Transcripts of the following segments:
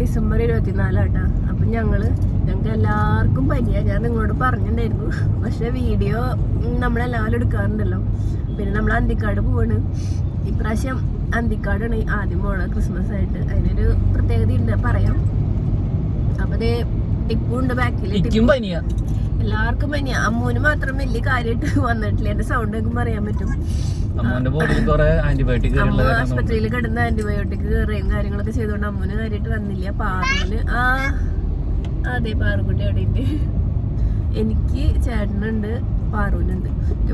December ഇരുപത്തിനാലാട്ടാ. അപ്പൊ ഞങ്ങൾ ഞങ്ങൾക്ക് എല്ലാവർക്കും പനിയാ. ഞാൻ നിങ്ങളോട് പറഞ്ഞിട്ടുണ്ടായിരുന്നു പക്ഷെ വീഡിയോ നമ്മളെല്ലാവരും എടുക്കാറുണ്ടല്ലോ. പിന്നെ നമ്മൾ അന്തിക്കാട് പോവാണ്. ഇപ്രാവശ്യം അന്തിക്കാടാണ് ആദ്യം പോണത് ക്രിസ്മസ് ആയിട്ട്. അതിനൊരു പ്രത്യേകത ഉണ്ട് പറയാം. അപ്പൊ ദേ ടിപ്പു ഉണ്ട് ബാക്കിൽ എല്ലാവർക്കും പനിയാ. അമ്മൂന് മാത്രം വലിയ കാര്യമായിട്ട് വന്നിട്ടില്ല. എന്റെ സൗണ്ട് കേൾക്കുമ്പോൾ അറിയാൻ പറ്റും. അമ്മോന്റെ ബോഡിയിൽ കുറെ ആന്റിബയോട്ടിക് അമ്മ ആശുപത്രിയിൽ കിടന്ന് ആന്റിബയോട്ടിക് കയറുകയും കാര്യങ്ങളൊക്കെ ചെയ്തോണ്ട് അമ്മൂന് കാര്യമായിട്ട് വന്നില്ല. പാറുവിന് ആ അതെ പാറുകുട്ടി അവിടെ ഉണ്ട് എനിക്ക് ചേട്ടനുണ്ട് പാറുവിനുണ്ട്.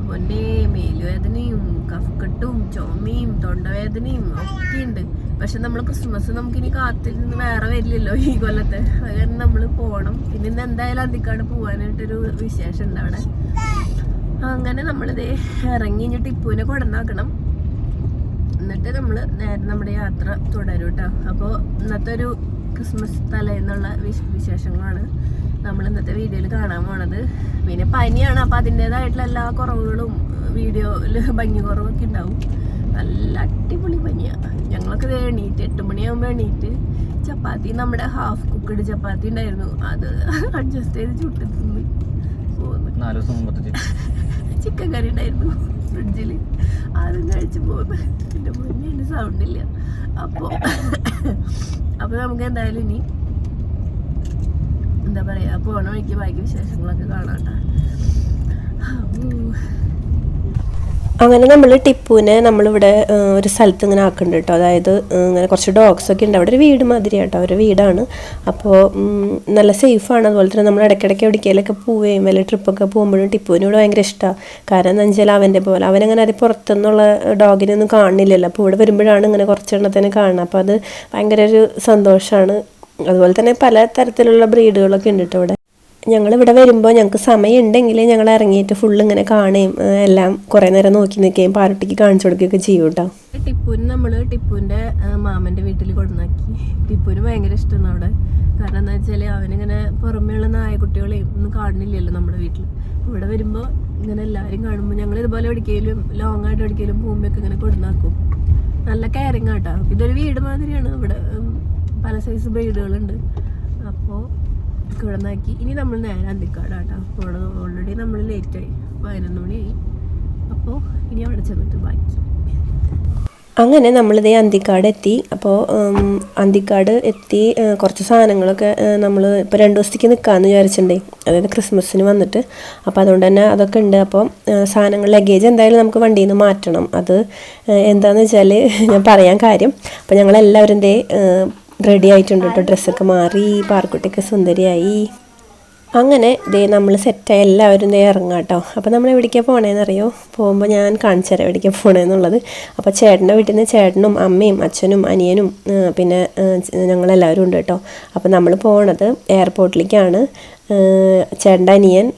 പൊന്നെ മേലുവേദനയും കഫക്കെട്ടും ചുമയും തൊണ്ടവേദനയും ഒക്കെ ഉണ്ട് പക്ഷെ നമ്മൾ ക്രിസ്മസ് നമുക്കിനി കാത്തിരുന്ന് വേറെ വരില്ലല്ലോ ഈ കൊല്ലത്തെ. അത് കാരണം നമ്മൾ പോകണം പിന്നെ ഇന്ന് എന്തായാലും അന്തിക്കാട് പോകാനായിട്ടൊരു വിശേഷം ഉണ്ട് അവിടെ. അങ്ങനെ നമ്മളിത് ഇറങ്ങി കഴിഞ്ഞിട്ട് ടിപ്പുവിനെ കൊടന്നാക്കണം. എന്നിട്ട് നമ്മൾ നേരെ നമ്മുടെ യാത്ര തുടരും കേട്ടോ അപ്പോൾ ഇന്നത്തെ ഒരു ക്രിസ്മസ് തലേന്നുള്ള വിശ- വിശേഷങ്ങളാണ് നമ്മൾ ഇന്നത്തെ വീഡിയോയിൽ കാണാൻ പോണത്. പിന്നെ പനിയാണ് അപ്പോൾ അതിന്റെതായിട്ടുള്ള എല്ലാ കുറവുകളും വീഡിയോയിൽ ഭംഗി കുറവൊക്കെ ഉണ്ടാവും. നല്ല അടിപൊളി പനിയാണ് ഞങ്ങളൊക്കെ ദേ എണീറ്റ് എട്ട് മണിയാകുമ്പോൾ എണീറ്റ് ചപ്പാത്തി നമ്മുടെ ഹാഫ് കുക്ക്ഡ് ചപ്പാത്തി ഉണ്ടായിരുന്നു. അത് അഡ്ജസ്റ്റ് ചെയ്ത് ചുട്ടി തിന്ന്. മുമ്പത്തെ ചിക്കൻ കറി ഉണ്ടായിരുന്നു ഫ്രിഡ്ജിൽ. ആരും കഴിച്ചു പോകുന്നു എന്റെ മുന്നേ എന്റെ സൗണ്ട് ഇല്ല അപ്പോൾ അപ്പോൾ നമുക്ക് എന്തായാലും ഇനി എന്താ പറയുക പോണ വഴിക്ക് ബാക്കി വിശേഷങ്ങളൊക്കെ കാണാം കേട്ടോ. അങ്ങനെ നമ്മൾ ടിപ്പുവിനെ നമ്മളിവിടെ ഒരു സ്ഥലത്ത് ഇങ്ങനെ ആക്കുന്നുണ്ട് കേട്ടോ. അതായത് ഇങ്ങനെ കുറച്ച് ഡോഗ്സ് ഒക്കെ ഉണ്ട്. അവിടെ ഒരു വീട് മാതിരി കേട്ടോ ഒരു വീടാണ്. അപ്പോൾ നല്ല സേഫാണ് അതുപോലെ തന്നെ നമ്മൾ ഇടയ്ക്കിടയ്ക്ക് എവിടേക്കെങ്കിലൊക്കെ പോവുകയും വല്ല ട്രിപ്പൊക്കെ പോകുമ്പോഴും ടിപ്പുവിന് ഇവിടെ ഭയങ്കര ഇഷ്ടമാണ് കാരണം എന്താ വെച്ചാൽ അവന്റെ പോലെ അവനങ്ങനെ അത് പുറത്തുനിന്നുള്ള ഡോഗിനെ ഒന്നും കാണില്ലല്ലോ. അപ്പോൾ ഇവിടെ വരുമ്പോഴാണ് ഇങ്ങനെ കുറച്ചെണ്ണത്തിനെ കാണുന്നത്. അപ്പോൾ അത് ഭയങ്കര ഒരു സന്തോഷമാണ് അതുപോലെ തന്നെ പല തരത്തിലുള്ള ബ്രീഡുകളൊക്കെ ഉണ്ട് കേട്ടോ ഇവിടെ. ഞങ്ങളിവിടെ വരുമ്പോൾ ഞങ്ങൾക്ക് സമയമുണ്ടെങ്കിൽ ഞങ്ങൾ ഇറങ്ങിയിട്ട് ഫുൾ ഇങ്ങനെ കാണുകയും എല്ലാം കുറേ നേരം നോക്കി നിൽക്കുകയും പാർട്ടിക്ക് കാണിച്ചു കൊടുക്കുകയൊക്കെ ചെയ്യും കേട്ടോ ടിപ്പുവിന് നമ്മൾ ടിപ്പുവിന്റെ മാമന്റെ വീട്ടിൽ കൊണ്ടുവന്നാക്കി. ടിപ്പുവിന് ഭയങ്കര ഇഷ്ടമാണ് അവിടെ. കാരണം എന്താ വെച്ചാൽ അവനിങ്ങനെ പുറമേയുള്ള നായക്കുട്ടികളെയും ഒന്നും കാണുന്നില്ലല്ലോ നമ്മുടെ വീട്ടിൽ ഇവിടെ വരുമ്പോൾ ഇങ്ങനെ എല്ലാവരും കാണുമ്പോൾ ഞങ്ങൾ ഇതുപോലെ എവിടേക്കെങ്കിലും ലോങ് ആയിട്ട് എവിടേക്കെങ്കിലും ഭൂമിയൊക്കെ ഇങ്ങനെ കൊണ്ടുവന്നാക്കും. നല്ല കെയറിങ് ഇതൊരു വീട് മാതിരിയാണ്. ഇവിടെ പല സൈസ് ബ്രീഡുകളുണ്ട് അപ്പോൾ കിടന്നാക്കി. ഇനി നമ്മൾ നേരെ അന്തിക്കാടാട്ടോ. പോണത് ഓൾറെഡി നമ്മൾ ലേറ്റായി പതിനൊന്ന് മണിയായി. അപ്പോൾ ഇനി അവിടെ ചെന്നിട്ട് ബാക്കി. അങ്ങനെ നമ്മളിതേ അന്തിക്കാട് എത്തി. അപ്പോൾ അന്തിക്കാട് എത്തി. കുറച്ച് സാധനങ്ങളൊക്കെ നമ്മൾ ഇപ്പോൾ രണ്ട് ദിവസത്തേക്ക് നിൽക്കാമെന്ന് വിചാരിച്ചിട്ടുണ്ടേ. അതായത് ക്രിസ്മസിന് വന്നിട്ട്. അപ്പോൾ അതുകൊണ്ട് തന്നെ അതൊക്കെ ഉണ്ട്. അപ്പോൾ സാധനങ്ങൾ ലഗേജ് എന്തായാലും നമുക്ക് വണ്ടിയിൽ നിന്ന് മാറ്റണം. അത് എന്താണെന്ന് വെച്ചാൽ ഞാൻ പറയാൻ കാര്യം. അപ്പോൾ ഞങ്ങളെല്ലാവരും റെഡി ആയിട്ടുണ്ട് കേട്ടോ. ഡ്രസ്സൊക്കെ മാറി പാർക്കുട്ടിയൊക്കെ സുന്ദരിയായി. അങ്ങനെ ദേ നമ്മൾ സെറ്റായി എല്ലാവരും ദേ ഇറങ്ങാം കേട്ടോ അപ്പോൾ നമ്മൾ എവിടേക്കാണ് പോണേന്നറിയോ? പോകുമ്പോൾ ഞാൻ കാണിച്ചു തരാം എവിടേക്കാണ് പോണേന്നുള്ളത്. അപ്പോൾ ചേട്ടന്റെ വീട്ടിൽ നിന്ന് ചേട്ടനും അമ്മയും അച്ഛനും അനിയനും പിന്നെ ഞങ്ങളെല്ലാവരും ഉണ്ട് കേട്ടോ. അപ്പോൾ നമ്മൾ പോണത് എയർപോർട്ടിലേക്കാണ് ചേട്ടന്റെ അനിയൻ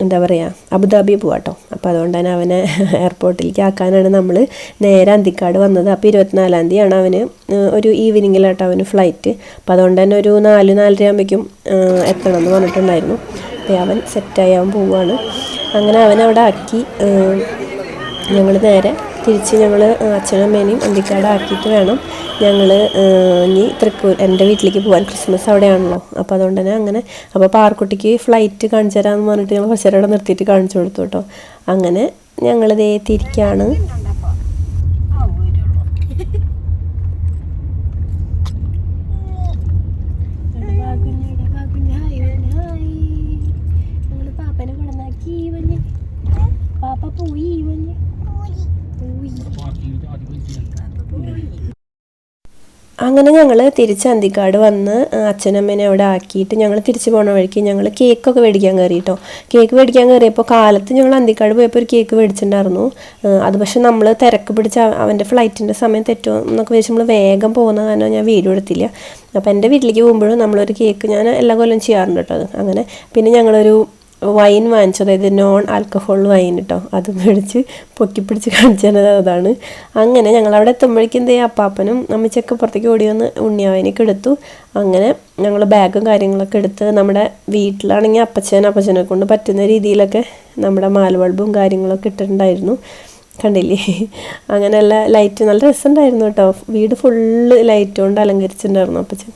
എന്താ പറയുക അബുദാബി പോവാട്ടോ അപ്പോൾ അതുകൊണ്ട് തന്നെ അവനെ എയർപോർട്ടിലേക്ക് ആക്കാനാണ് നമ്മൾ നേരെ അന്തിക്കാട് വന്നത്. അപ്പോൾ ഇരുപത്തിനാലാം തീയതിയാണ് അവന് ഒരു ഈവനിങ്ങിലാട്ടോ അവന് ഫ്ലൈറ്റ് അപ്പോൾ അതുകൊണ്ട് തന്നെ ഒരു നാല് നാലര ആകുമ്പോഴേക്കും എത്തണം എന്ന് പറഞ്ഞിട്ടുണ്ടായിരുന്നു. അപ്പോൾ അവൻ സെറ്റായി അവൻ പോവുകയാണ് അങ്ങനെ അവൻ അവിടെ ആക്കി ഞങ്ങൾ നേരെ തിരിച്ച് ഞങ്ങൾ അച്ഛനും അമ്മേനെയും അന്തിക്കാട് ആക്കിയിട്ട് വേണം ഞങ്ങൾ ഇനി തൃക്കൂർ എന്റെ വീട്ടിലേക്ക് പോകാൻ ക്രിസ്മസ് അവിടെയാണല്ലോ. അപ്പോൾ അതുകൊണ്ട് തന്നെ അങ്ങനെ അപ്പോൾ പാർക്കുട്ടിക്ക് ഫ്ലൈറ്റ് കാണിച്ചു തരാമെന്ന് പറഞ്ഞിട്ട് ഞങ്ങൾ കുറച്ച് അവിടെ നിർത്തിയിട്ട് കാണിച്ചു കൊടുത്തു കേട്ടോ. അങ്ങനെ ഞങ്ങളിതേ തിരിക്കാണ്. അങ്ങനെ ഞങ്ങൾ തിരിച്ച് അന്തിക്കാട് വന്ന് അച്ഛനമ്മേനെ അവിടെ ആക്കിയിട്ട് ഞങ്ങൾ തിരിച്ച് പോണ വഴിക്ക് ഞങ്ങൾ കേക്കൊക്കെ മേടിക്കാൻ കയറി കേട്ടോ കേക്ക് മേടിക്കാൻ കയറിയപ്പോൾ കാലത്ത് ഞങ്ങൾ അന്തിക്കാട് പോയപ്പോൾ ഒരു കേക്ക് മേടിച്ചിട്ടുണ്ടായിരുന്നു. അത് പക്ഷെ നമ്മൾ തിരക്ക് പിടിച്ച് അവ- അവന്റെ ഫ്ലൈറ്റിന്റെ സമയം തെറ്റോ എന്നൊക്കെ വെച്ച് നമ്മൾ വേഗം പോകുന്ന കാരണം ഞാൻ വീഡിയോ എടുത്തില്ല. അപ്പോൾ എന്റെ വീട്ടിലേക്ക് പോകുമ്പോഴും നമ്മളൊരു കേക്ക് ഞാൻ എല്ലാ കൊല്ലം ചെയ്യാറുണ്ട് കേട്ടോ അത്. അങ്ങനെ പിന്നെ ഞങ്ങളൊരു വൈൻ വാങ്ങിച്ചു. അതായത് നോൺ ആൽക്കഹോൾ വൈൻ കേട്ടോ അത് മേടിച്ച് പൊക്കി പിടിച്ച് കാണിച്ചത് അതാണ്. അങ്ങനെ ഞങ്ങൾ അവിടെ എത്തുമ്പോഴേക്കും എന്തേ അപ്പാപ്പനും അമ്മച്ചൊക്കെ പുറത്തേക്ക് ഓടി വന്ന് ഉണ്ണിയാവനൊക്കെ എടുത്തു. അങ്ങനെ ഞങ്ങൾ ബാഗും കാര്യങ്ങളൊക്കെ എടുത്ത് നമ്മുടെ വീട്ടിലാണെങ്കിൽ അപ്പച്ചൻ അപ്പച്ചനെ കൊണ്ട് പറ്റുന്ന രീതിയിലൊക്കെ നമ്മുടെ മാലബൾബും കാര്യങ്ങളൊക്കെ ഇട്ടിട്ടുണ്ടായിരുന്നു. കണ്ടില്ലേ? അങ്ങനെയുള്ള ലൈറ്റ് നല്ല രസമുണ്ടായിരുന്നു കേട്ടോ. വീട് ഫുള്ള് ലൈറ്റ് കൊണ്ട് അലങ്കരിച്ചിട്ടുണ്ടായിരുന്നു അപ്പച്ചൻ.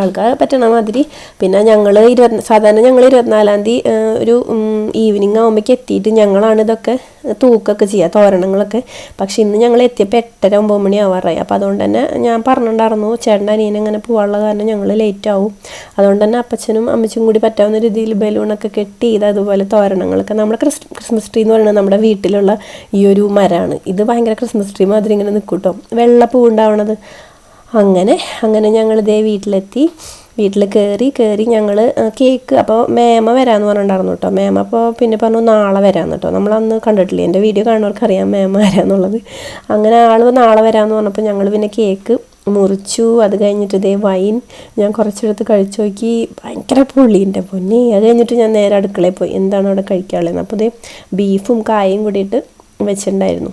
ആൾക്കാർ പറ്റണ മാതിരി. പിന്നെ ഞങ്ങൾ ഇരുപത്തി സാധാരണ ഞങ്ങൾ ഇരുപത്തിനാലാം തീയതി ഒരു ഈവനിങ് ആകുമ്പോഴേക്ക് എത്തിയിട്ട് ഞങ്ങളാണ് ഇതൊക്കെ തൂക്കൊക്കെ ചെയ്യുക തോരണങ്ങളൊക്കെ. പക്ഷെ ഇന്ന് ഞങ്ങൾ എത്തിയപ്പോൾ എട്ടര ഒമ്പത് മണി ആവാറായി. അപ്പോൾ അതുകൊണ്ട് തന്നെ ഞാൻ പറഞ്ഞിട്ടുണ്ടായിരുന്നു ചേട്ടന്റെ അനിയനെ അങ്ങനെ പോകാനുള്ള കാരണം ഞങ്ങൾ ലേറ്റ് ആവും. അതുകൊണ്ട് തന്നെ അപ്പച്ചനും അമ്മച്ചും കൂടി പറ്റാവുന്ന രീതിയിൽ ബലൂണൊക്കെ കെട്ടി ഇത് അതുപോലെ തോരണങ്ങളൊക്കെ. നമ്മുടെ ക്രിസ് ക്രിസ്മസ് ട്രീ എന്ന് പറയുന്നത് നമ്മുടെ വീട്ടിലുള്ള ഈ ഒരു മരമാണ് ഇത് ഭയങ്കര ക്രിസ്മസ് ട്രീ മാതിരി ഇങ്ങനെ നിൽക്കും വെള്ള പൂ ഉണ്ടാവണത്. അങ്ങനെ അങ്ങനെ ഞങ്ങൾ ഇതേ വീട്ടിലെത്തി. വീട്ടിൽ കയറി കയറി ഞങ്ങൾ കേക്ക് അപ്പോൾ മേമ വരാമെന്ന് പറഞ്ഞിട്ടുണ്ടായിരുന്നു കേട്ടോ. മേമ അപ്പോൾ പിന്നെ പറഞ്ഞു നാളെ വരാമെന്ന് കേട്ടോ. നമ്മളന്ന് കണ്ടിട്ടില്ലേ? എന്റെ വീഡിയോ കാണുന്നവർക്ക് അറിയാം മേമ വരാമെന്നുള്ളത് അങ്ങനെ ആൾ നാളെ വരാമെന്ന് പറഞ്ഞപ്പോൾ ഞങ്ങൾ പിന്നെ കേക്ക് മുറിച്ചു. അത് കഴിഞ്ഞിട്ട് ഇതേ വൈൻ ഞാൻ കുറച്ചെടുത്ത് കഴിച്ചു നോക്കി. ഭയങ്കര പുളീന്റെ പൊന്നി. അത് കഴിഞ്ഞിട്ട് ഞാൻ നേരെ അടുക്കളയിൽ പോയി. എന്താണ് അവിടെ കഴിക്കാനുള്ളത് അപ്പോൾ ഇതേ ബീഫും കായും കൂടിയിട്ട് വെച്ചിട്ടുണ്ടായിരുന്നു.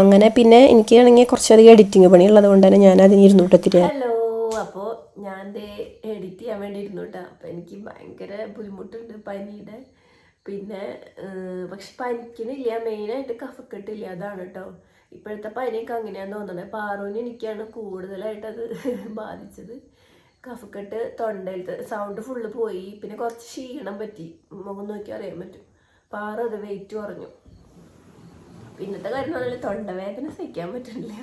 അങ്ങനെ പിന്നെ എനിക്ക് ആണെങ്കിൽ കുറച്ചധികം എഡിറ്റിംഗ് പണി ഉള്ളത് കൊണ്ട് തന്നെ ഞാൻ അതിന് ഇരുന്നൂട്ടത്തിരി ഹലോ അപ്പോൾ ഞാൻ എഡിറ്റ് ചെയ്യാൻ വേണ്ടി ഇരുന്നു കേട്ടോ അപ്പോൾ എനിക്ക് ഭയങ്കര ബുദ്ധിമുട്ടുണ്ട് പനിയുടെ. പിന്നെ പക്ഷെ പനിക്കണില്ല മെയിനായിട്ട് കഫക്കെട്ടില്ല. അതാണ് കേട്ടോ ഇപ്പോഴത്തെ പനിയൊക്കെ അങ്ങനെയാന്ന് തോന്നുന്നത്. പാറൂന് എനിക്കാണ് കൂടുതലായിട്ട് അത് ബാധിച്ചത്. കഫക്കെട്ട് തൊണ്ടയിലത്തെ സൗണ്ട് ഫുള്ള് പോയി. പിന്നെ കുറച്ച് ക്ഷീണം പറ്റി. മുഖം നോക്കി അറിയാൻ പറ്റും. പാറ അത് വെയിറ്റ് കുറഞ്ഞു. പിന്നത്തെ കാര്യം പറഞ്ഞാൽ തൊണ്ടവേദന സഹിക്കാൻ പറ്റുന്നില്ല.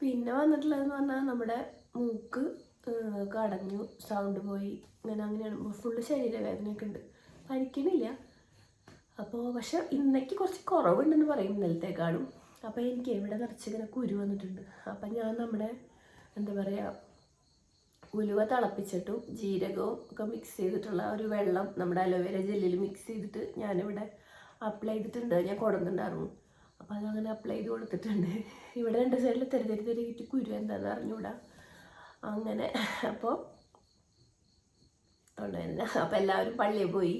പിന്നെ വന്നിട്ടുള്ളതെന്ന് പറഞ്ഞാൽ നമ്മുടെ മൂക്ക് കടഞ്ഞു സൗണ്ട് പോയി അങ്ങനെ അങ്ങനെയാണ്. ഫുള്ള് ശരീരവേദനയൊക്കെ ഉണ്ട്. പനിക്കണില്ല അപ്പോൾ പക്ഷെ ഇന്നേക്ക് കുറച്ച് കുറവുണ്ടെന്ന് പറയും ഇന്നലത്തേക്കാളും. അപ്പോൾ എനിക്ക് ഇവിടെ നിറച്ചിങ്ങനെ കുരു വന്നിട്ടുണ്ട്. അപ്പം ഞാൻ നമ്മുടെ എന്താ പറയുക ഉലുവ തിളപ്പിച്ചിട്ടും ജീരകവും ഒക്കെ മിക്സ് ചെയ്തിട്ടുള്ള ഒരു വെള്ളം നമ്മുടെ അലോവേര ജെല്ലിൽ മിക്സ് ചെയ്തിട്ട് ഞാനിവിടെ അപ്ലൈ ചെയ്തിട്ടുണ്ട്. ഞാൻ കൊടുക്കുന്നുണ്ടായിരുന്നു. അപ്പോൾ അതങ്ങനെ അപ്ലൈ ചെയ്ത് കൊടുത്തിട്ടുണ്ട്. ഇവിടെ രണ്ട് സൈഡിൽ തെരു തെരു തെരിയിട്ട് കുരു എന്താണെന്ന് അറിഞ്ഞൂടാ. അങ്ങനെ അപ്പോൾ ഉണ്ടായിരുന്നു അപ്പോൾ എല്ലാവരും പള്ളിയിൽ പോയി.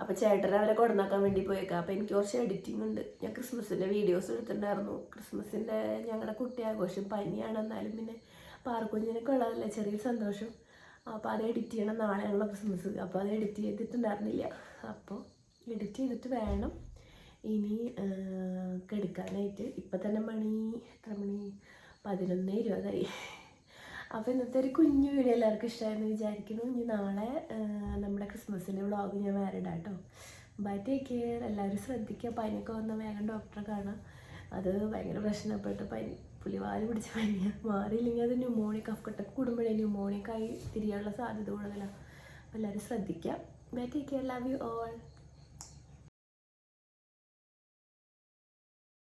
അപ്പോൾ ചേട്ടൻ അവരെ കൊടുന്നാക്കാൻ വേണ്ടി പോയേക്കാം. അപ്പോൾ എനിക്ക് കുറച്ച് എഡിറ്റിംഗ് ഉണ്ട്. ഞാൻ ക്രിസ്മസിന്റെ വീഡിയോസ് എടുത്തിട്ടുണ്ടായിരുന്നു. ക്രിസ്മസിന്റെ ഞങ്ങളുടെ കുട്ടി ആഘോഷം പനിയാണ് എന്നാലും പിന്നെ പാർക്കുഞ്ഞിനൊക്കെ ഉള്ളതല്ലേ ചെറിയ സന്തോഷം. അപ്പോൾ അത് എഡിറ്റ് ചെയ്യണം. നാളെയാണല്ലോ ക്രിസ്മസ്. അപ്പോൾ അത് എഡിറ്റ് ചെയ്തിട്ടുണ്ടായിരുന്നില്ല. അപ്പോൾ എഡിറ്റ് ചെയ്തിട്ട് വേണം ഇനി കെടുക്കാനായിട്ട് ഇപ്പം തന്നെ മണി എത്ര മണി? പതിനൊന്ന് ഇരുപതായി. അപ്പോൾ ഇന്നത്തെ ഒരു കുഞ്ഞു വീഡിയോ എല്ലാവർക്കും ഇഷ്ടമായെന്ന് വിചാരിക്കുന്നു. ഇനി നാളെ നമ്മുടെ ക്രിസ്മസിന്റെ വ്ളോഗ് ഞാൻ വേറെ ഇടാം കേട്ടോ ബൈ ടേക്ക് കെയർ എല്ലാവരും ശ്രദ്ധിക്കുക പനിയൊക്കെ വന്നാൽ വേഗം ഡോക്ടറെ കാണാം. അത് ഭയങ്കര പ്രശ്നപ്പെട്ട്. പനി പുലിവാൽ പിടിച്ച പനിയാണ് മാറിയില്ലെങ്കിൽ അത് ന്യൂമോണിയ കഫക്കെട്ടൊക്കെ കൂടുമ്പോഴേ ന്യൂമോണിയക്കായി തിരിയാനുള്ള സാധ്യത കൂടുതലാണ് അപ്പോൾ എല്ലാവരും ശ്രദ്ധിക്കുക bye take care love you all